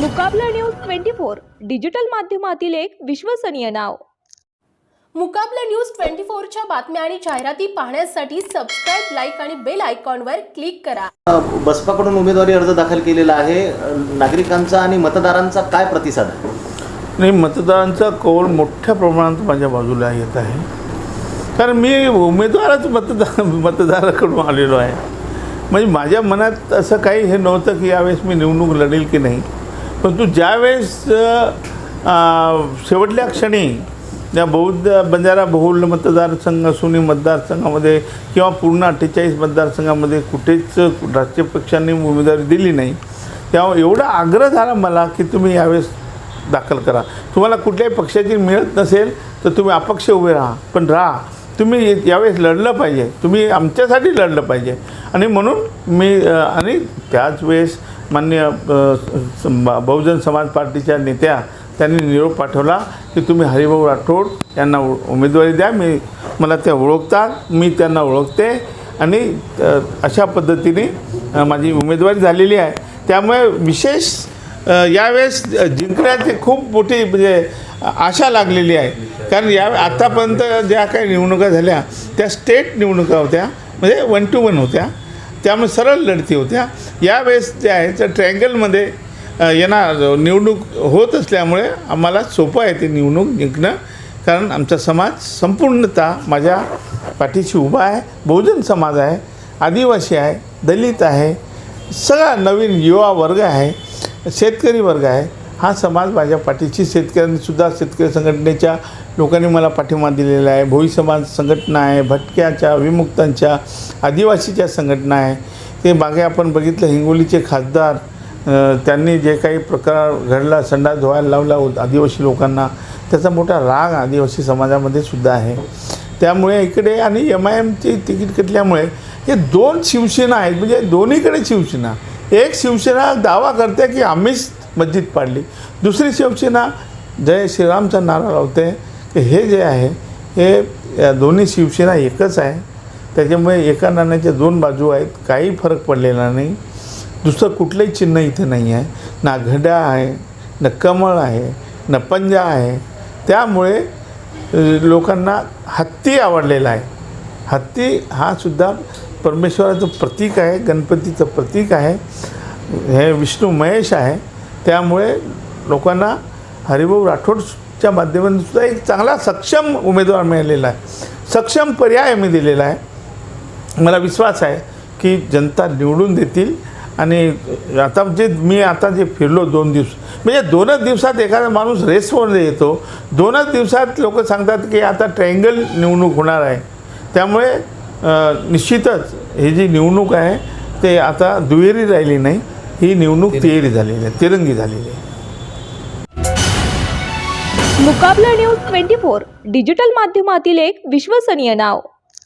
मुकाबला news twenty four digital माध्यमातील एक विश्वसनीय नाव. मुकाबला न्यूज ट्वेंटी फोरच्या बातम्या आणि जाहिराती पाहण्यासाठी सबस्क्राईब लाईक आणि बेल आयकॉनवर क्लिक करा. बसपाकडून उमेदवारी अर्ज दाखल केलेला आहे. नागरिकांचा आणि मतदारांचा काय प्रतिसाद आहे? नाही मतदारांचा कौल मोठ्या प्रमाणात माझ्या बाजूला येत आहे. कारण मी उमेदवारच मतदार मतदाराकडून आलेलो आहे. म्हणजे माझ्या मनात असं काही हे नव्हतं की यावेळेस मी निवडणूक लढेल की नाही. परंतु ज्यावेळेस शेवटल्या क्षणी या बौद्ध बंजारा बहुल मतदारसंघ सुनी मतदारसंघामध्ये किंवा पूर्ण अठ्ठेचाळीस मतदारसंघामध्ये कुठेच राजकीय पक्षांनी उमेदवारी दिली नाही तेव्हा एवढा आग्रह झाला मला की तुम्ही यावेळेस दाखल करा. तुम्हाला कुठल्याही पक्षाची मिळत नसेल तर तुम्ही अपक्ष उभे राहा. पण राहा. तुम्ही यावेळेस लढलं पाहिजे. तुम्ही आमच्यासाठी लढलं पाहिजे. आणि म्हणून मी आणि त्याच वेळेस मान्य बहुजन समाज पार्टीच्या नेत्या त्यांनी निरोप पाठवला की तुम्ही हरिभाऊ राठोड यांना उ- उमेदवारी द्या. मी मला त्या ओळखतात मी त्यांना ओळखते आणि अशा पद्धतीने माझी उमेदवारी झालेली आहे. त्यामुळे विशेष यावेळेस जिंकण्याची खूप मोठी म्हणजे आशा लागलेली आहे. कारण या आत्तापर्यंत ज्या काही निवडणुका झाल्या त्या स्टेट निवडणुका होत्या म्हणजे वन टू वन होत्या. त्यामुळे सरळ लढती होत्या. यावेळेस जे आहे त्या ट्रँगलमध्ये येणार निवडणूक होत असल्यामुळे आम्हाला सोपं आहे ते निवडणूक जिंकणं. कारण आमचा समाज संपूर्णतः माझ्या पाठीशी उभा आहे बहुजन समाज आहे आदिवासी आहे दलित आहे सगळा नवीन युवा वर्ग आहे शेतकरी वर्ग आहे. हा समाज माझ्या पाठीशी शेतकऱ्यांनीसुद्धा शेतकरी संघटनेच्या लोकांनी मला पाठिंबा दिलेला आहे. भोई समाज संघटना आहे भटक्याच्या विमुक्तांच्या आदिवासीच्या संघटना आहे. ते मागे आपण बघितलं हिंगोलीचे खासदार त्यांनी जे काही प्रकार घडला संडास धुवायला लावला होत आदिवासी लोकांना त्याचा मोठा राग आदिवासी समाजामध्ये सुद्धा आहे. त्यामुळे इकडे आणि एम आय एमची तिकीट कटल्यामुळे हे दोन शिवसेना आहेत म्हणजे दोन्हीकडे शिवसेना. एक शिवसेना दावा करते की आम्हीच मस्जिद पाडली. दुसरी शिवसेना जय श्रीरामचा नारा लावते की हे जे आहे हे दोन्ही शिवसेना एकच आहे. त्याच्यामुळे एका नाण्याच्या दोन बाजू आहेत काही फरक पडलेला नाही. दुसरं कुठलंही चिन्ह इथे नाही आहे. ना घड्या आहे न कमळ आहे न पंजा आहे. त्यामुळे लोकांना हत्ती आवडलेला आहे. हत्ती हा सुद्धा परमेश्वराचं प्रतीक आहे गणपतीचं प्रतीक आहे. हे विष्णू महेश आहे. त्यामुळे लोकांना हरिभाऊ राठोडच्या माध्यमातून सुद्धा एक चांगला सक्षम उमेदवार मिळालेला आहे. सक्षम पर्याय मी दिलेला आहे. मला विश्वास आहे की जनता निवडून देतील. आणि आता जे मी आता जे फिरलो दोन दिवस म्हणजे दोनच दिवसात एखादा माणूस रेसमध्ये येतो. दोनच दिवसात लोक सांगतात की आता ट्रँगल निवडणूक होणार आहे. त्यामुळे निश्चितच ही जी निवडणूक आहे ते आता दुहेरी राहिली नाही. ही निवडणूक तिहेरी झालेली आहे तिरंगी झालेली आहे. मुकाबला न्यूज ट्वेंटी फोर डिजिटल माध्यमातील एक विश्वसनीय नाव.